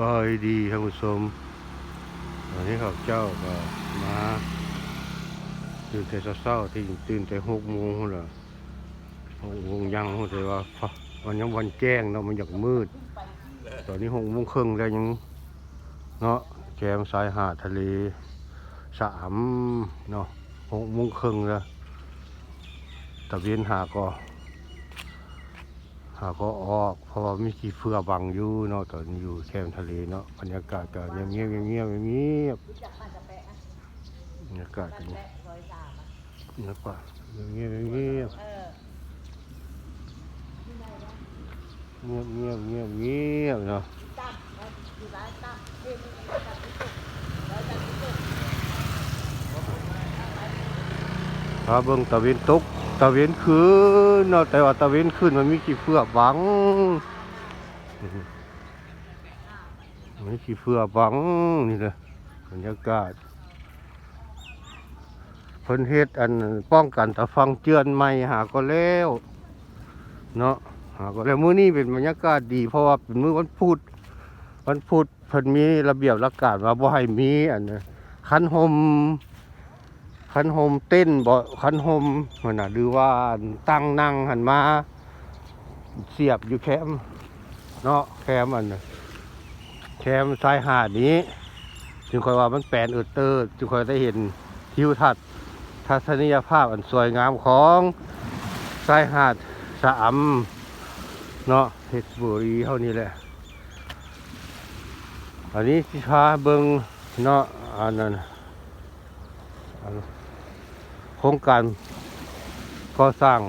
บายดีท่านผู้ชมวันนี้ข้าเจ้าก็มาตื่นแต่เช้าที่ตื่นแต่หกโมงพุ่นล่ะหกโมงยังพุ่นแต่ว่าวันยังวันแจ้งเนาะมันอยากมืด ตอนนี้หกโมงครึ่งแล้วยังเนาะแจมสายหาดทะเลสามเนาะหกโมงครึ่งแล้วตะเวียนหาก็ หาก็ออก เพราะว่ามีขี้เฟือบังอยู่เนาะตอนอยู่แคมทะเลเนาะบรรยากาศก็เงียบเงียบเงียบเงียบเงียบบรรยากาศก็เงียบเงียบเงียบเงียบเงียบเงียบเงียบเงียบเนาะพาเบิ่งตะเวนตก ตะเวนคืนเนาะแต่ว่าตะเวนคืนมันมีขี้เฟือกบังมีขี้เฟือกบังนี่แหละบรรยากาศเพิ่นเฮ็ดอันป้องกันตะฟังเจือนใหม่หาก็แล้วเนาะหาก็แล้วมื้อนี้เป็นบรรยากาศดีเพราะว่าเป็นมื้อวันพุธวันพุธเพิ่นมีระเบียบระกาศว่าบ่ให้มีอันคันห่ม คันโฮมเต้นบ่คันโฮมมันน่ะหรือว่าตั้งนั่งหันมา เสียบอยู่แคมเนาะแคมอันน่ะแคมชายหาดนี้ จึงค่อยว่ามันแปลนเอิดเตอร์จึงค่อยได้เห็นทิวทัศน์ทัศนียภาพอันสวยงามของชายหาดสะอำเนาะเพชรบุรีเท่านี้แหละ อันนี้สิพาเบิงเนาะอันนั้นอัน โครงการก่อสร้าง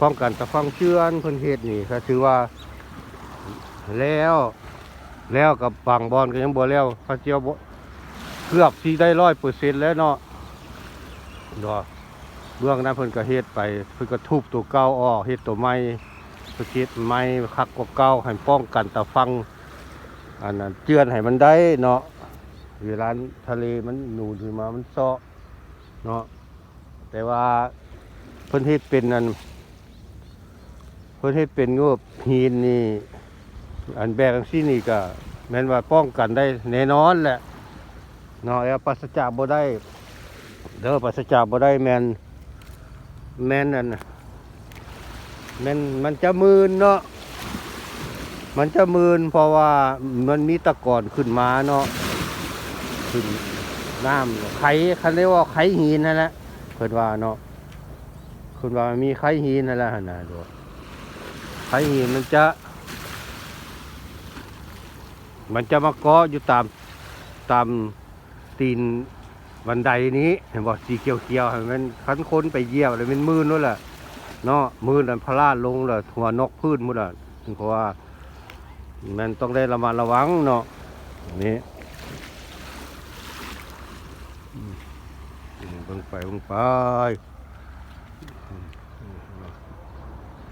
ป้องกันตะฟังเชื่อนเพิ่นเฮ็ดนี่ก็ถือว่าแล้วแล้วกับบางบอนก็ยังบ่แล้วพระเจ้าบ่เกือบสิได้ร้อยเปอร์เซ็นต์แล้วเนาะดอกเบื้องนั้นเพิ่นก็เฮ็ดไปเพิ่นก็ทุบตัวเก่าออกเฮ็ดตัวใหม่เพิ่นเฮ็ดใหม่คักกว่าเก่าให้ป้องกันตะฟังอันนั้นเจือนให้มันได้เนาะเวลาทะเลมันหนูนขึ้นมามันเซาะ เนาะแต่ว่าเพิ่นเฮ็ดเป็นนั่นเพิ่นเฮ็ดเป็นงบหินนี่อันแบบจังซี่นี่ก็แม่นว่าป้องกันได้แน่นอนแหละเนาะแล้วปราศจากบ่ได้เด้อปราศจากบ่ได้แม่นแม่นนั่นนะแม่นมันจะมืนเนาะมันจะมืนเพราะว่ามันมีตะกอนขึ้นมาเนาะขึ้น น้ำไข่คันเรียกว่าไข่หินนั่นแหละเพิ่นว่าเนาะเพิ่นว่ามีไข่หินนั่นแหละหนะดูไข่หินมันจะ มันจะมาเกาะอยู่ตามตามตีนบันไดนี้เห็นบอกสีเขียวๆให้มันคันค้นไปเยี่ยบเลยมันมืนนู่นแหละเนาะมืนนั่นพลาดลงเลยหัวนกพื้นหมดอะเพราะว่ามันต้องได้ระมัดระวังเนาะนี่ เบิ่งไปเบิ่งไป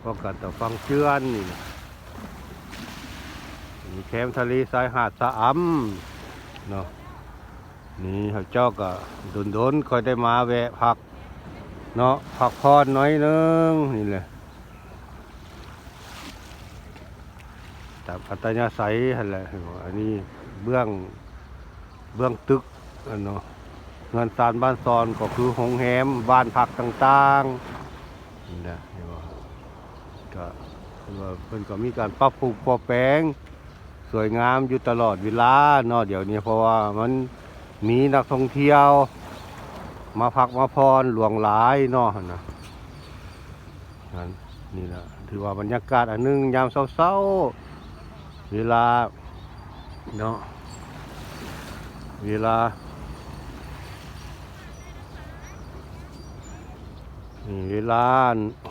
ป้องกันต่อฟังเชื่อนนี่นะมีแคมทะเลทรายหาดสะอำเนาะนี่เขาเจ้าก็โดนๆค่อยได้มาแวะพัก เนาะพักพรหน้อยนึงนี่แหละตามอัตยาศัยหั่แหละอันนี้เบื้องเบื้องตึกอันเนาะ เงินซานบ้านซอนก็คือหงแหมบ้านพักต่างๆนี่นะนี่ว่ก็ว่าเพิ่นก็มีการปรับปรุงปรับแปลงสวยงามอยู่ตลอดเวลาเนาะเดี๋ยวนี้เพราะว่ามันมีนักท่องเที่ยว มาพักมาพรหลวงหลายเนาะนะนั่นนี่นะถือว่าบรรยากาศอันหนึงยามเศร้าๆเวลาเนาะเวลา นี่เวลา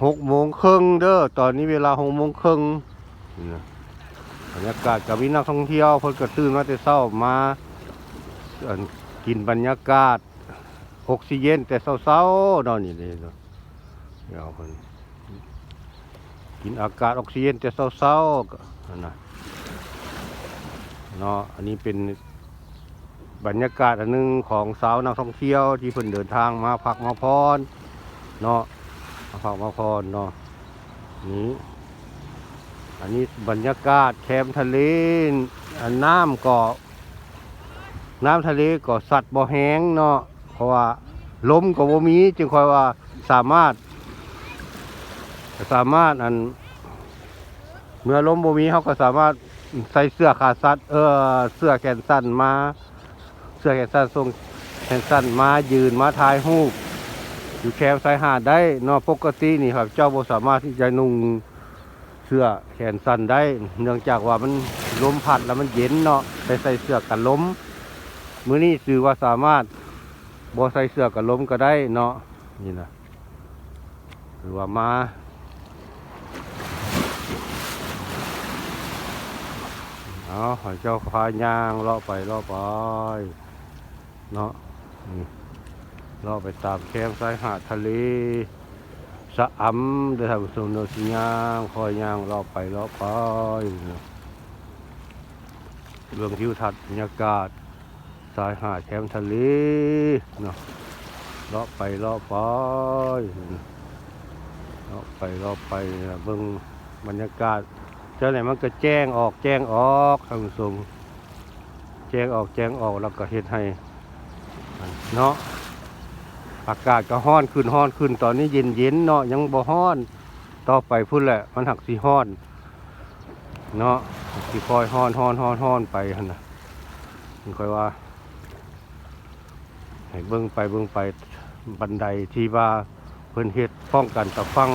หกโมงครึ่งเด้อตอนนี้เวลาหกโมงครึ่งบรรยากาศกับวินักท่องเที่ยวเพิ่นก็ตื่นมาแต่เช้ามากินบรรยากาศออกซิเจนแต่เช้าๆนาะนี่เลยเนาะเดี๋ยวเพิ่นกินอากาศออกซิเจนแต่เช้าๆก็นั่นะเนาะอันนี้เป็นบรรยากาศอันหนึงของสาวนักท่องเที่ยวที่เพิ่นเดินทางมาพักมาพร เนาะมาฝากมาพรเนาะนี่อันนี้บรรยากาศแคมป์ทะเลอันน้ำก็น้ำทะเลก็สัตว์บ่แห้งเนาะเพราะว่าลมก็บ่มีจึงค่อยว่าสามารถ สามารถอัน เมื่อลมบ่มีเขาก็สามารถใส่เสื้อขาสัตว์เออเสื้อแขนสั้นมา เสื้อแขนสั้นทรงแขนสั้นมายืนมาถ่ายรูป อยู่แคมป์ชายหาดได้เนาะปกตินี่ครับ เจ้าบ่สามารถที่จะนุ่งเสื้อแขนสั้นได้ เนื่องจากว่ามันลมพัดแล้วมันเย็นเนาะไปใส่เสื้อกันลมมื้อนี้ถือว่าสามารถบ่ใส่เสื้อกันลมก็ได้เนาะนี่นะหรือว่ามาเอาให้เจ้าพายางเลาะไปเลาะไปเนาะนี่ เลาะไปตามแคมป์ชายหาดทะเลสะอำเดินทางสู่เนินสิยางคอยยางเลาะไปเลาะไปเรื่องทิวทัศน์บรรยากาศชายหาดแคมทะเลเนาะเลาะไปเลาะไปเลาะไปเลาะไปเบิ่งบรรยากาศเจ้าไหนมันก็แจ้งออกแจ้งออกท่านผู้ชมแจ้งออกแจ้งออกแล้วก็เฮ็ดให้เนาะ อากาศก็ฮ้อนขึ้นฮ้อนขึ้น ตอนนี้เย็นเย็นเนาะยังบ่ฮ้อน ต่อไปพุ่นแหละ มันหักสีฮ้อน เนาะสีคอยฮ้อนฮ้อนฮ้อนฮ้อนไปนะมันค่อยว่าให้เบิ่งไปเบิ่งไปบันไดที่ว่าเพิ่นเฮ็ดป้องกันตะฟัง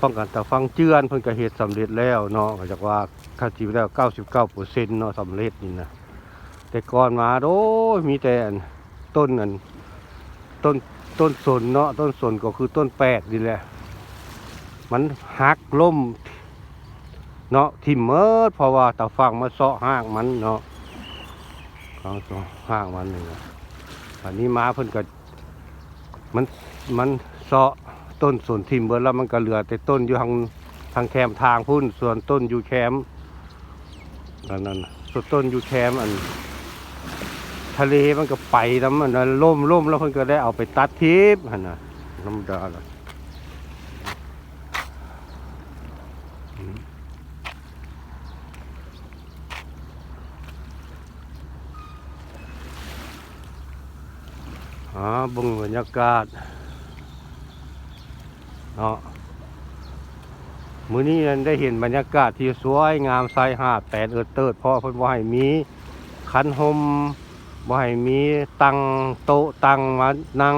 ป้องกันตะฟังเจือนเพิ่นก็เฮ็ดสำเร็จแล้วเนาะก็จากว่าค่าจีแล้ว99%เนาะสำเร็จนี่นะแต่ก่อนมาโอ้ยมีแต่นต้นอัน ต้นต้นสนเนาะต้นสนก็คือต้นแปดนี่แหละ มันหักล่มเนาะทิ่มเมิดเพราะว่าตะฟังมาเซาะห้างมันเนาะของเซาะห้างมันนี่นะอันนี้มาเพิ่นก็มันมันเซาะต้นสนทิมเบิดแล้วมันก็เหลือ แต่ต้นอยู่ทางทางแคมทางพุ่นส่วนต้นอยู่แคมนั่นนั่นส่วนต้นอยู่แคมอัน ทะเลมันก็ไปน้ำมันล่มล่มแล้วเพิ่นก็ได้เอาไปตัดทิพย์หั่นน่ะน้ำดาละอ๋อบงบรรยากาศเนาะมื้อนี้นั้นได้เห็นบรรยากาศที่สวยงามชายหาดแปดเอิดเติดเพราะเพิ่นบ่ให้มีคันหม บ่ให้มีตังโต๊ะตังมานั่ง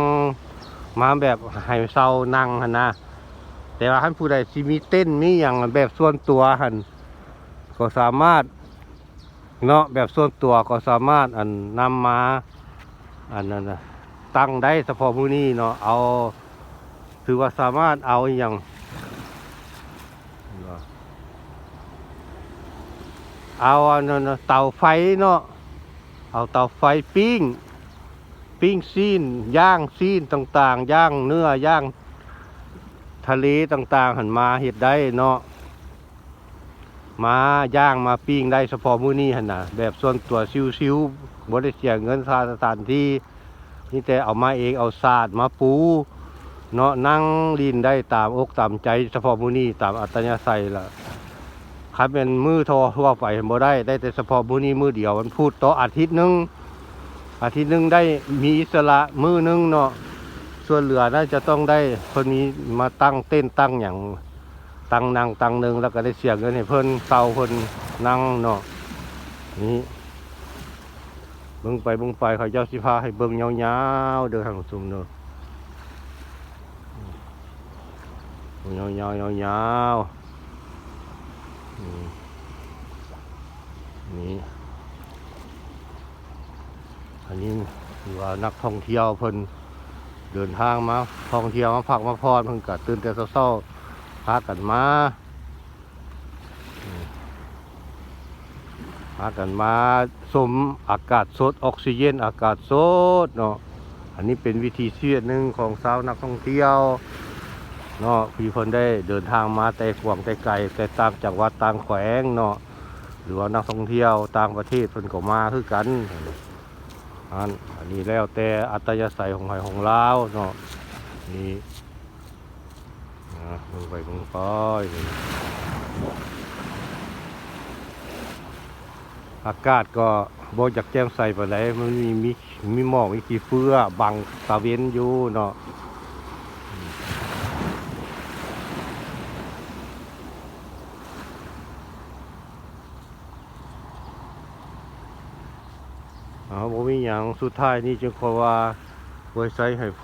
มาแบบให้เซานั่งหันนะแต่ว่าท่านผู้ใดสิมีเต้นมีหยังแบบส่วนตัวหันก็สามารถเนาะแบบส่วนตัวก็สามารถอันนำมาอันนั้นตั้งได้เฉพาะมื้อนี้เนาะเอา ถือว่าสามารถเอาอย่างเอาอันนั้นน่ะเตาไฟเนาะ เอาเตาไฟปิ้ง ปิ้งซีนย่างซีนต่างๆ ย่างเนื้อย่างทะเลต่างๆ หันมาเห็ดได้เนาะมาย่างมาปิ้งได้เฉพาะมื้อนี้หันนะแบบส่วนตัวซิวๆบ่ได้เสียเงินค่าสถานที่นี่แต่เอามาเองเอาศาสตร์มาปูเนาะนั่งลินได้ตามอกตามใจเฉพาะมื้อนี้ตามอัตยาศัยล่ะ ครับเป็นมือโทอทั่วไปบ่ได้ได้แต่เฉพาะมื้อนี้มือเดียวมันพูดต่ออาทิตย์หนึงอาทิตย์หนึงได้มีอิสระมือหนึงเนาะส่วนเหลือน่าจะต้องได้เพิ่นมีมาตั้งเต้นตั้งหยังตั้งนั่งตั้งหนึงแล้วก็ได้เสียเงินให้เพิ่นเตาเพิ่นนั่งเนาะนี่เบิ่งไปเบิ่งไปเขาเจ้าสิพาให้เบิ่งยาวๆเด้อทางซุมเนาะยาวยาวยาวยาวอืม นี่อันนี้ถือว่านักท่องเที่ยวเพิ่นเดินทางมาท่องเที่ยวมาพักมาพรเพิ่นก็ตื่นแต่เช้าๆพากันมาพากันมาสมอากาศสดออกซิเจนอากาศสดเนาะอันนี้เป็นวิธีชีวิตหนึ่งของชาวนักท่องเที่ยว เนาะพี่เพิ่นได้เดินทางมาแต่กวางไกลๆแต่ต่างจังหวัดต่างแขวงเนาะหรือว่านักท่องเที่ยวต่างประเทศเพิ่นก็มาคือกันอันนี้แล้วแต่อัตยาศัยของไทยของลาวเนาะนี่นะมึงไปมึงไปอยอากาศก็บกจากแจ่มใส่ไปไหนมันมีมีมีหมอกมีขี้เฟื่อบังตะเวนอยู่เนาะ เอาบ่มีหยังสุดท้ายนี้จึงขอว่าไว้ใส่ให้พ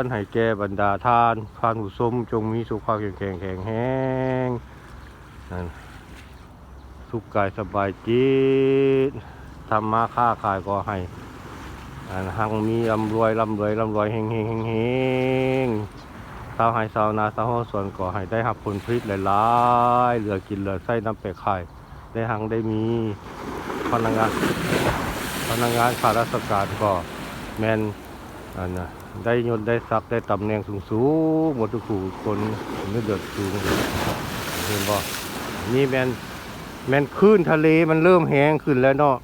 รให้แก่บรรดาทานทานผู้ชมจงมีสุขภาพแข็งแรงแข็งแรงนั่นสุขกายสบายจิตทำมาค้าขายก็ให้อันหังมีร่ำรวยร่ำรวยร่ำรวยเฮงเฮงเฮงเฮงชาวไห้ชาวนาชาวไร่สวนก็ให้ได้รับผลผลิตหลายๆเหลือกินเหลือใส่น้ำเป็ดไข่ได้หังได้มีพนักงาน พนักงานข้าราชการก็แมนอันน่ะได้ยศได้ศักได้ตำแหน่งสูงสูงหมดทุกผู้คนนื้อเดือดสูงเห็นบ่นี่แมนแมนคลื่นทะเลมันเริ่มแห้งขึ้นแล้วเนาะ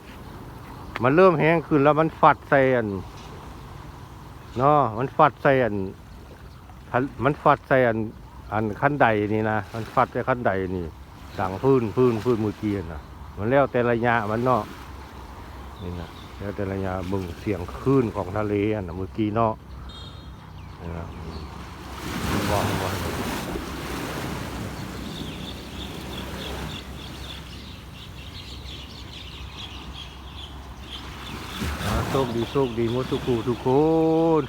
มันเริ่มแห้งขึ้นแล้วมันฟัดใส่อันเนาะมันฟัดใส่อันมันฟัดใส่อันอันขั้นใดนี่นะมันฟัดใส่ขั้นใดนี่ดังพื้นพื้นพื้นมือเกียนะมันแล้วแต่ระยะมันเนาะ นี่นะแล้วแต่ระยะเบึงเสียงคลื่นของทะเลอะเมื่อกี้เนาะนี่นะอืมบอกบอกอ่าโชคดีโชคดีมดทุกคู่ทุกคน